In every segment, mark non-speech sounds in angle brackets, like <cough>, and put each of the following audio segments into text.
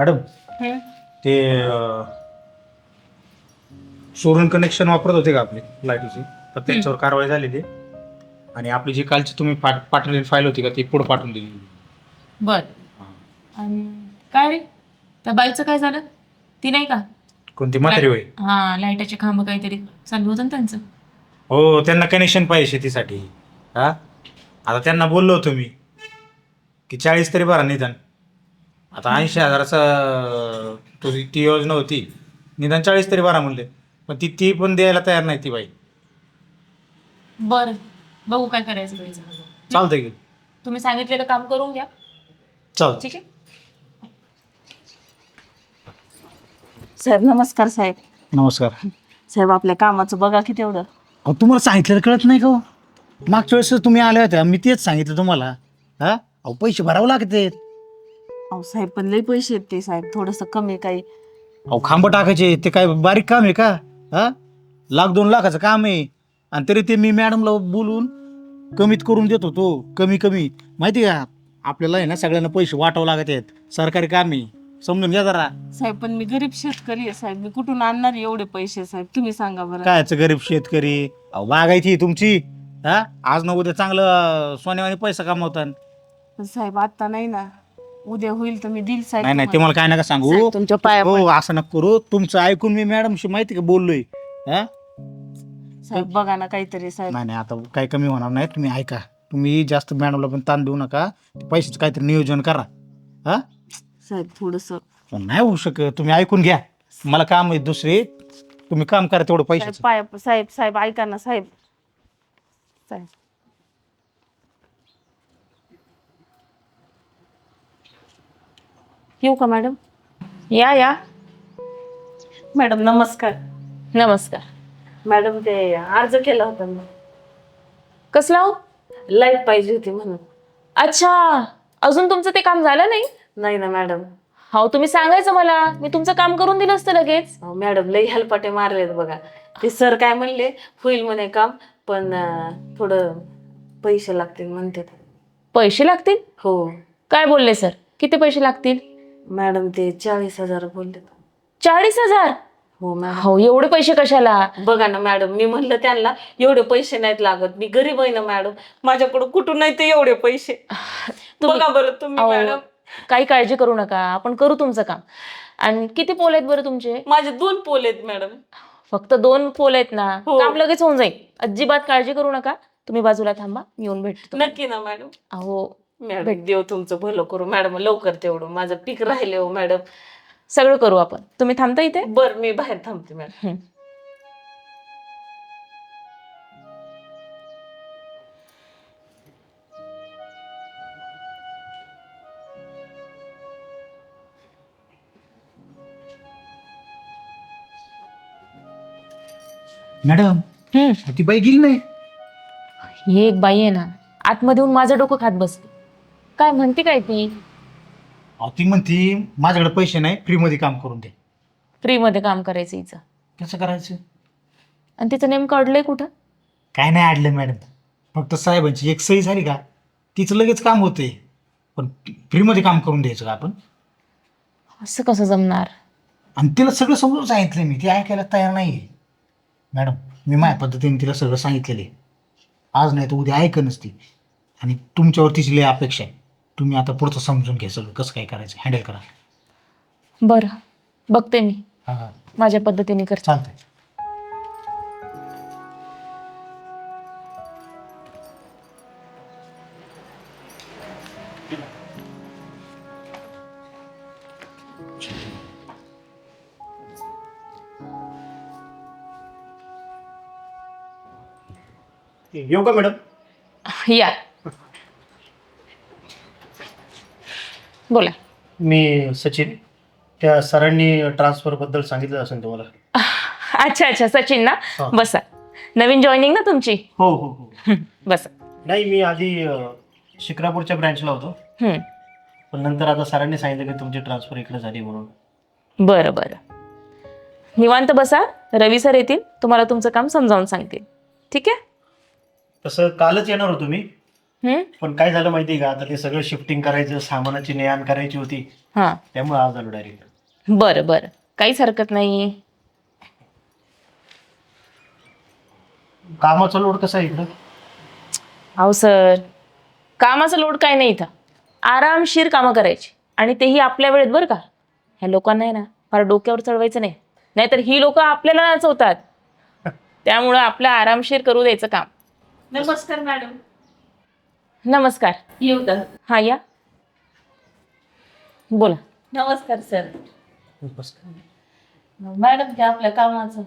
Madam हं? ते अं, सोरून connection वापरत होते का आपली लाईटीची? तर त्यांच्यावर कारवाई झालेली. आणि आपली जी कालची तुम्ही पाठ- पाठवलेली फाईल होती का ती पुढे पाठवून दिली. बर. आणि काय रे? त्या बाईचं काय झालं? ती नाही का? कोणती? म्हातारी होय? हा लाईटाचे खांब काहीतरी चालू होतं ना त्यांचं. हो त्यांना कनेक्शन पाहिजे शेतीसाठी. हा? आता त्यांना बोललो होतो मी की चाळीस तरी भरा निदान. आता ऐंशी हजाराचा तो ती योजना होती. निदान चाळीस तरी भरा म्हणले. पण ती ती पण द्यायला तयार नाही ती बाई. बर. बघू काय करायचं. चालतंय की. तुम्ही सांगितलेलं काम करून घ्या. चालतं ठीक आहे? साहेब नमस्कार साहेब. नमस्कार. साहेब आपल्या कामाचं बघा की तेवढं. अहो तुम्हाला सांगितलं कळत नाही का हो? मागच्या वेळेस तुम्ही आल्या होत्या मी तेच सांगितलं तुम्हाला. हा? अहो पैसे भरावं लागते अहो साहेब पण लई पैसे आहेत ते साहेब. थोडंसं कमी काही. अहो खांब टाकायचे ते काय बारीक काम आहे का? हा? लाख दोन लाखाचं काम आहे. आणि तरी ते मी मॅडमला बोलून कमीत करून देत होतो. कमी कमी. माहिती का? आपल्याला आहे ना सगळ्यांना पैसे वाटावं लागत आहेत. सरकारी काम आहे. समजून घ्या जरा. साहेब पण मी गरीब शेतकरी आहे साहेब. मी कुठून आणणार एवढे पैसे साहेब? तुम्ही सांगा बरं. कायचं गरीब शेतकरी? अहो आहे तुमची. हा? आज ना उद्या चांगलं सोन्यावाने पैसा कमावतात पण साहेब आता नाही ना. उद्या होईल तर मी दिल साहेब नाही नाही ते तुम्हाला. मला काय नका सांगू. साहेब, तुमच्या पाया हो असं नका करू. तुमचं ऐकून मी मॅडमशी माहिती का बोललोय? हा? साहेब बघा ना काहीतरी साहेब. नाही नाही आता काही कमी होणार नाही. तुम्ही ऐका. तुम्ही जास्त मॅडमला पण ताण देऊ नका. पैशाचं काहीतरी नियोजन करा. हा? साहेब थोडस. पण नाही होऊ शकत. तुम्ही ऐकून घ्या. मला काम आहे दुसरे. तुम्ही काम करा तेवढं पैशाचं. पाया साहेब साहेब ऐका ना साहेब. साहेब. येऊ का मॅडम? या या. मॅडम नमस्कार. नमस्कार. मॅडम ते अर्ज केला होता मी कसला हो? लाइट पाहिजे होती म्हणून. अच्छा. अजून तुमचं ते काम झालं नाही? नाही ना मॅडम. हो तुम्ही सांगायचं मला. मी तुमचं काम करून दिलं असतं लगेच. अहो, मॅडम लई हलपाटे मारलेत बघा. ते सर काय म्हणले होईल म्हणे काम पण अं, थोडं पैसे लागतील म्हणते पैसे लागतील? हो. काय बोलले सर? किती पैसे लागतील? मॅडम ते चाळीस हजार बोलले चाळीस हजार? हो मॅडम. हो एवढे पैसे कशाला? बघा ना मॅडम मी म्हणलं त्यांना एवढे पैसे नाहीत लागत. मी गरीब आहे ना मॅडम. माझ्याकडे कुठून नाही ते एवढे पैसे. बघा बरं तुम्ही अहो, मॅडम. काही काळजी करू नका. आपण करू तुमचं काम. आणि किती पोल आहेत बरं तुमचे? माझे दोन पोल आहेत मॅडम. फक्त दोन पोल आहेत ना? हो. काम लगेच होऊन जाईल. अजिबात काळजी करू नका. तुम्ही बाजूला थांबा. मी येऊन भेटतो. नक्की ना मॅडम. अहो मॅडम देव तुमचं भलं करू. मॅडम लवकर तेवढं. माझं पीक राहिले हो मॅडम. सगळं करू आपण. तुम्ही थांबता इथे? बर मी बाहेर थांबते मॅडम. हं. मॅडम हं. ती बाई गेली नाही? ही एक बाई आहे ना आतमध्ये येऊन माझं डोकं खात बसते काय म्हणते काय ती? अहो ती म्हणती माझ्याकडे पैसे नाही फ्रीमध्ये काम करून दे. फ्रीमध्ये काम करायचं हिचं. कसं करायचं? आणि तिचं नेमकं अडलंय कुठं? काय नाही अडलं मॅडम. फक्त साहेबांची एक सही झाली का तिचं लगेच काम होते पण फ्रीमध्ये काम करून द्यायचं का आपण? असं कसं जमणार? आणि तिला सगळं समजून सांगितलं मी. ती ऐकायला तयार नाही आहे मॅडम मी माझ्या पद्धतीने तिला सगळं सांगितलेलं आहे. आज नाही तर उद्या ऐकनच ती. आणि तुमच्यावर तिची लय अपेक्षा आहे. तुम्ही आता पुढचं समजून घ्या सगळं कसं काय करायचं हँडल करा. बरं बघते मी. हां. माझ्या पद्धतीने करते. चालतंय. येऊ का मॅडम? या. बोला. मी सचिन त्या सरांनी ट्रान्सफरबद्दल सांगितलं असेल तुम्हाला. <laughs> अच्छा अच्छा सचिन ना? हा. बसा. नवीन जॉईनिंग ना तुमची? हो हो हो. बसा. नाही मी आधी अं, शिक्रापूरच्या ब्रँचला होतो. हम्म. पण नंतर आता सरांनी सांगितलं की तुमची ट्रान्सफर इकडे झाली म्हणून. बरं बरं. निवांत बसा. रवी सर येतील. तुम्हाला तुमचं काम समजावून सांगतील. ठीक आहे? तसं कालच येणार होतो मी. हम्म? पण काय झालं माहिती आहे का? आता ते सगळं शिफ्टिंग करायचं सामानाची ने आण करायची होती. हां. त्यामुळे आज आलो डायरेक्ट बरं बरं. काहीच हरकत नाही. कामाचा लोड कसा आहे इकडं? अहो सर कामाचा लोड काय नाही इथं. आरामशीर कामं करायची. आणि तेही आपल्या वेळेत बरं का? ह्या लोकांना आहे ना फार डोक्यावर चढवायचं नाही. नाहीतर ही लोक आपल्याला नाचवतात. <laughs> त्यामुळं आपलं आरामशीर करू द्यायचं काम. नमस्कार मॅडम. नमस्कार. येऊ का? हा या. बोला. नमस्कार सर मॅडम ते आपल्या कामाचं.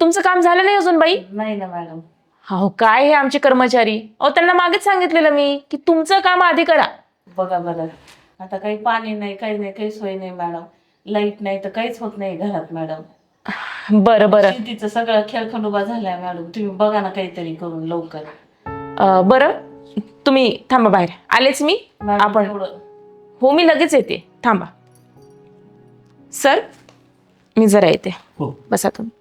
तुमचं काम झालं नाही अजून बाई? नाही ना मॅडम. हो काय हे आमचे कर्मचारी? अहो त्यांना मागेच सांगितलेलं मी की तुमचं काम आधी करा. बघा बरं. आता काही पाणी नाही काही नाही काही सोय नाही मॅडम. लाइट नाही तर काहीच होत नाही घरात मॅडम. बरं बरं. शेतीचं सगळं खेळखंडोबा झालाय मॅडम. तुम्ही बघा ना काहीतरी करून लवकर. अं, बरं तुम्ही थांबा बाहेर. आलेच मी? आपण हो मी लगेच येते. थांबा. सर मी जरा येते. हो. बसा तुम्ही.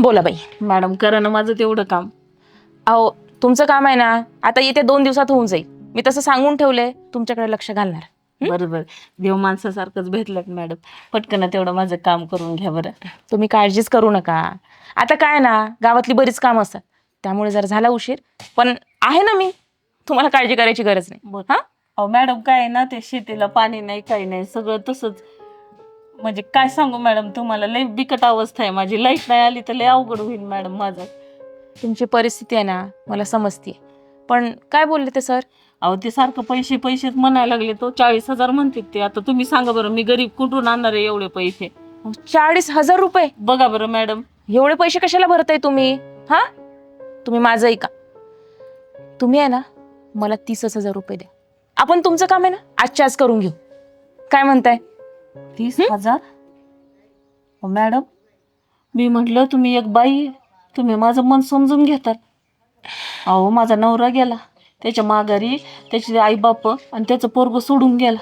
बोला बाई. मॅडम करा ना माझं तेवढं काम. अहो तुमचं काम आहे ना आता येत्या दोन दिवसात होऊन जाईल. मी तसं सांगून ठेवलंय तुमच्याकडे लक्ष घालणार. बरोबर देव माणसासारखंच भेटलं मॅडम. पटकन तेवढं माझं काम करून घ्या बरं. तुम्ही काळजीच करू नका. आता काय ना गावातली बरीच कामं असतात. त्यामुळे जर झाला उशीर. पण आहे ना मी. तुम्हाला काळजी करायची गरज नाही. बरं. हा? अहो मॅडम काय आहे ना ते शेतीला पाणी नाही काही नाही. सगळं तसंच. म्हणजे काय सांगू मॅडम तुम्हाला? लई बिकट अवस्था आहे माझी. लाइट नाही आली तर लई अवघड होईल मॅडम माझं. तुमची परिस्थिती आहे ना मला समजते पण काय बोलले ते सर? अहो ते सारखं पैसे पैसेच म्हणायला लागले तो चाळीस हजार म्हणतात ते. आता तुम्ही सांगा बरं मी गरीब कुठून आणणार आहे एवढे पैसे? चाळीस हजार रुपये? बघा बरं मॅडम. एवढे पैसे कशाला भरताय तुम्ही? हा? तुम्ही माझं ऐका. तुम्ही आहे ना मला तीसच हजार रुपये द्या. आपण तुमचं काम आहे ना आजच्या आज करून घेऊ. काय म्हणताय? तीस हजार? अहो, मॅडम मी म्हटलं तुम्ही एक बाई आहे. तुम्ही माझं मन समजून घेतात. अहो माझा नवरा गेला. त्याच्या माघारी त्याचे आई बाप आणि त्याचं पोरग सोडून गेला.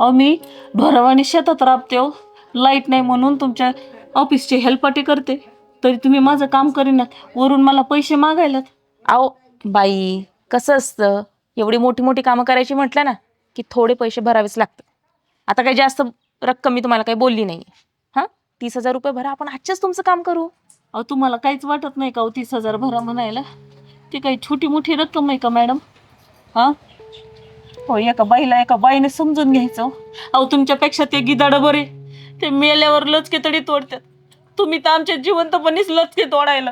अहो मी ढोरावानी शेतात राबते हो. लाइट नाही म्हणून तुमच्या ऑफिसची हेल्पाटी करते. तरी तुम्ही माझं काम करीनात वरून मला पैसे मागायलात अहो बाई कसं असतं? एवढी मोठी मोठी कामं करायची म्हटलं ना की थोडे पैसे भरावेच लागतात. आता काही जास्त रक्कम मी तुम्हाला काही बोलली नाही. हां? तीस हजार रुपये भरा आपण आजच्याच तुमचं काम करू. अहो तुम्हाला काहीच वाटत नाही का हो तीस हजार भरा म्हणायला? ती काही छोटी मोठी रक्कम आहे का मॅडम? हां? हो एका बाईला एका बाईने समजून घ्यायचं. अहो तुमच्यापेक्षा ते गिदाडं बरे. ते मेल्यावर लचके तरी तोडतात. तुम्ही तर आमच्या जिवंतपणीच लचके तोडायला.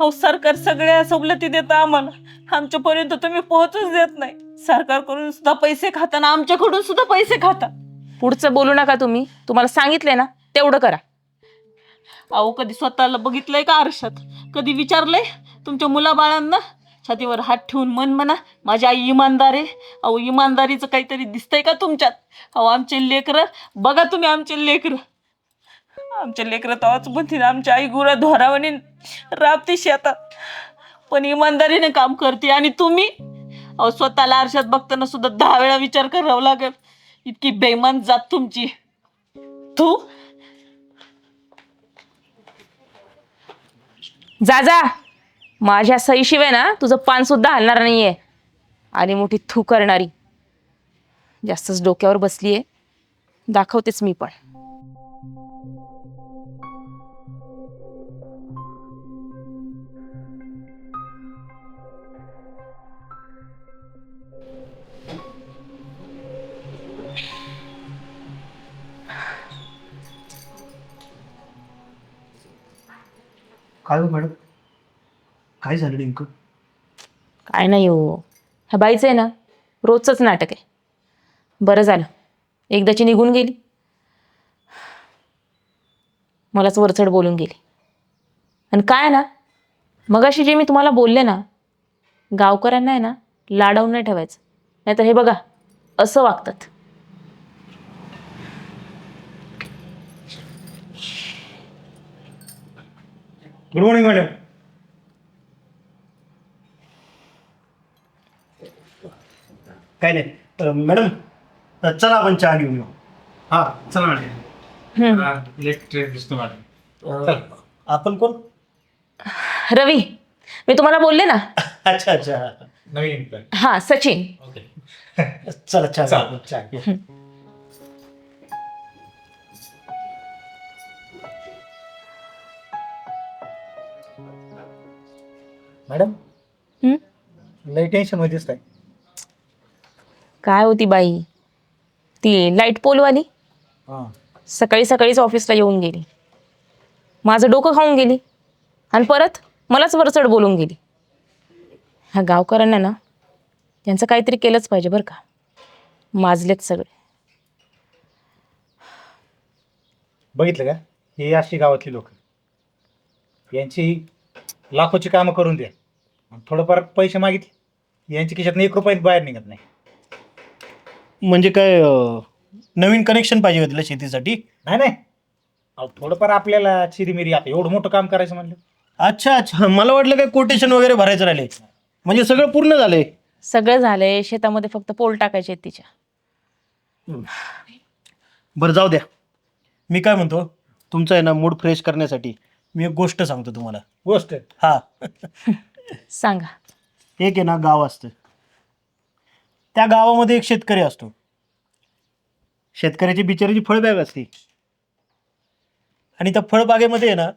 अहो सरकार सगळ्या सवलती देतं आम्हाला. आमच्यापर्यंत तुम्ही पोहोचच देत नाही. सरकारकडून सुद्धा पैसे खाता ना आमच्याकडून सुद्धा पैसे खाता पुढचं बोलू नका तुम्ही. तुम्हाला सांगितले ना तेवढं करा. अहो कधी स्वतःला बघितलंय का आरशात? कधी विचारलंय? तुमच्या मुलाबाळांना छातीवर हात ठेवून मन म्हणा माझी आई इमानदार आहे. अहो इमानदारीचं काहीतरी दिसतंय का तुमच्यात? अहो आमचे लेकरं बघा तुम्ही आमचे लेकरं. आमचे लेकरं तवाच म्हणतील आमची आई गुरा धोरावणी राबती शेतात पण इमानदारीने काम करते आणि तुम्ही? अहो स्वतःला आरशात बघताना सुद्धा दहा वेळा विचार करावा लागेल. इतकी बेमान जात तुमची. तू? जा जा. माझ्या सईशिवाय ना तुझं पान सुद्धा हलणार नाहीये. आणि मोठी थू करणारी. जास्तच डोक्यावर बसलीये. दाखवतेच मी पण. काय हो मॅडम? काय झालं नेमकं? काय नाही हो. ह्या बाईचं आहे ना रोजचंच नाटक आहे. बरं झालं. एकदाची निघून गेली. मलाच वरचढ बोलून गेली. आणि काय ना मगाशी जे मी तुम्हाला बोलले ना गावकऱ्यांना आहे ना लाडावून नाही ठेवायचं. नाहीतर हे बघा असं वागतात. गुड मॉर्निंग मॅडम काय नाही. मॅडम चला आपण चहा घेऊन येऊ. हा चला मॅडम. दिसतो अं, आपण कोण? रवी मी तुम्हाला बोलले ना? <laughs> अच्छा अच्छा. नवीन. हा सचिन. ओके. <laughs> चला चहा चला. घेऊ, चहा घेऊ. मॅडम? लई टेन्शनमध्ये दिसताय. काय होती बाई? ती लाइट पोलवाली हां. सकाळी सकाळीच ऑफिसला येऊन गेली. माझं डोकं खाऊन गेली. आणि परत मलाच वरचढ बोलून गेली. ह्या गावकऱ्यांना ना यांचं काहीतरी केलंच पाहिजे बरं का. माजलेत सगळे. बघितलं का? हे अशी गावातली लोक. यांची लाखोची कामं करून द्या. आणि थोडंफार पैसे मागितले. यांच्या खिशात एक रुपयात बाहेर निघत नाही. म्हणजे काय अं, नवीन कनेक्शन पाहिजे होतं शेतीसाठी? नाही नाही. अहो थोडंफार आपल्याला चिरीमिरी आता एवढं मोठं काम करायचं म्हणलं. अच्छा अच्छा. मला वाटलं काय कोटेशन वगैरे भरायचं राहिले. म्हणजे सगळं पूर्ण झालंय. सगळं झालंय. शेतामध्ये फक्त पोल टाकायचे आहेत तिच्या. बरं जाऊ द्या. मी काय म्हणतो तुमचा आहे ना मूड फ्रेश करण्यासाठी मी एक गोष्ट सांगतो तुम्हाला. गोष्ट? हा. <laughs> सांगा. एक आहे ना गाव असतं. त्या गावामध्ये एक शेतकरी असतो. शेतकऱ्याची बिचाराची फळबाग असते. आणि त्या फळबागेमध्ये आहे ना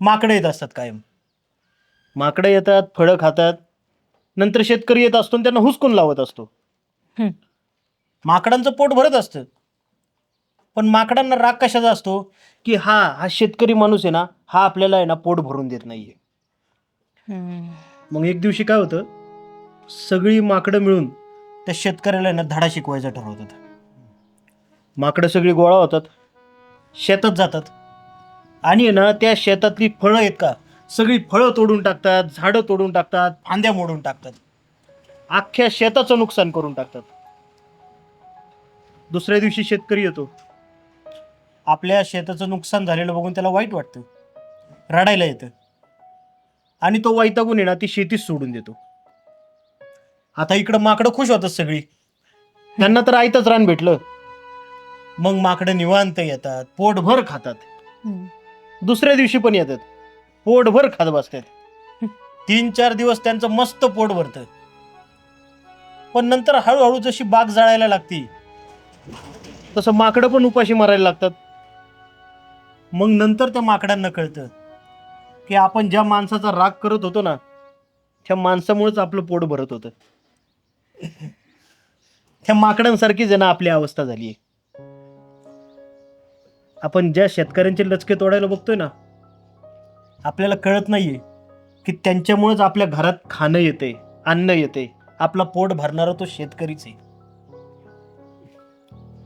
माकडं येत असतात कायम. माकडं येतात फळं खातात. नंतर शेतकरी येत असतो आणि त्यांना हुसकून लावत असतो. माकडांचं पोट भरत असतं. पण माकडांना राग कशाचा असतो? की हा हा शेतकरी माणूस आहे ना हा आपल्याला आहे ना पोट भरून देत नाहीये. हम्म. मग एक दिवशी काय होतं? सगळी माकडं मिळून त्या शेतकऱ्याला ना धडा शिकवायचा ठरवतात माकडं सगळी गोळा होतात शेतात जातात. आणि ना त्या शेतातली फळं आहेत का? सगळी फळं तोडून टाकतात झाडं तोडून टाकतात फांद्या मोडून टाकतात. अख्ख्या शेताचं नुकसान करून टाकतात. दुसऱ्या दिवशी शेतकरी येतो. आपल्या शेताचं नुकसान झालेलं बघून त्याला वाईट वाटतं. रडायला येतं. आणि तो वैतागून येणार ती शेतीच सोडून देतो. आता इकडं माकडं खुश होतात सगळी. त्यांना तर आयतच रान भेटलं. मग माकडं निवांत येतात पोटभर खातात. दुसऱ्या दिवशी पण येतात. पोटभर खात बसतात. तीन चार दिवस त्यांचं मस्त पोट भरतं. पण नंतर हळूहळू जशी बाग जाळायला लागती तसं माकडं पण उपाशी मारायला लागतात. मग नंतर त्या माकडांना कळतं की आपण ज्या माणसाचा राग करत होतो ना त्या माणसामुळेच आपलं पोट भरत होतं. त्या माकडांसारखीच आहे ना आपली अवस्था झाली आहे. आपण ज्या शेतकऱ्यांचे लचके तोडायला बघतोय ना आपल्याला कळत नाहीये की त्यांच्यामुळेच आपल्या घरात खाणं येते अन्न येते आपला पोट भरणारा तो शेतकरीच आहे.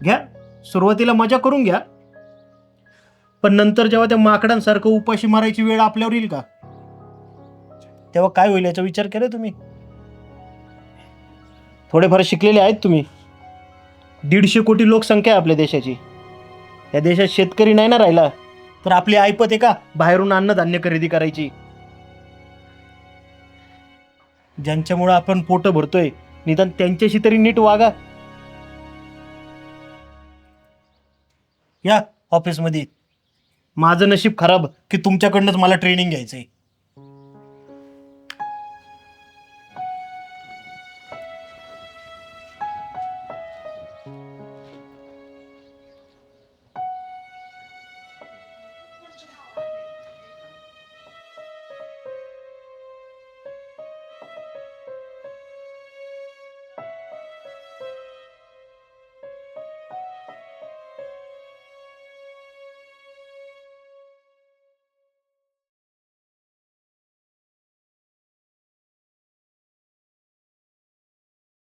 घ्या सुरुवातीला मजा करून घ्या. पण नंतर जेव्हा त्या माकडांसारखं उपाशी मारायची वेळ आपल्यावर येईल का? तेव्हा काय होईल याचा विचार केला तुम्ही? थोडेफार शिकलेले आहेत तुम्ही. दीडशे कोटी लोकसंख्या आहे आपल्या देशाची. या देशात शेतकरी नाही ना राहिला तर आपली ऐपत आहे का बाहेरून अन्नधान्य खरेदी करायची. ज्यांच्यामुळं आपण पोट भरतोय निदान त्यांच्याशी तरी नीट वागा. या ऑफिसमध्ये माझं नशीब खराब की तुमच्याकडनंच मला ट्रेनिंग घ्यायचंय.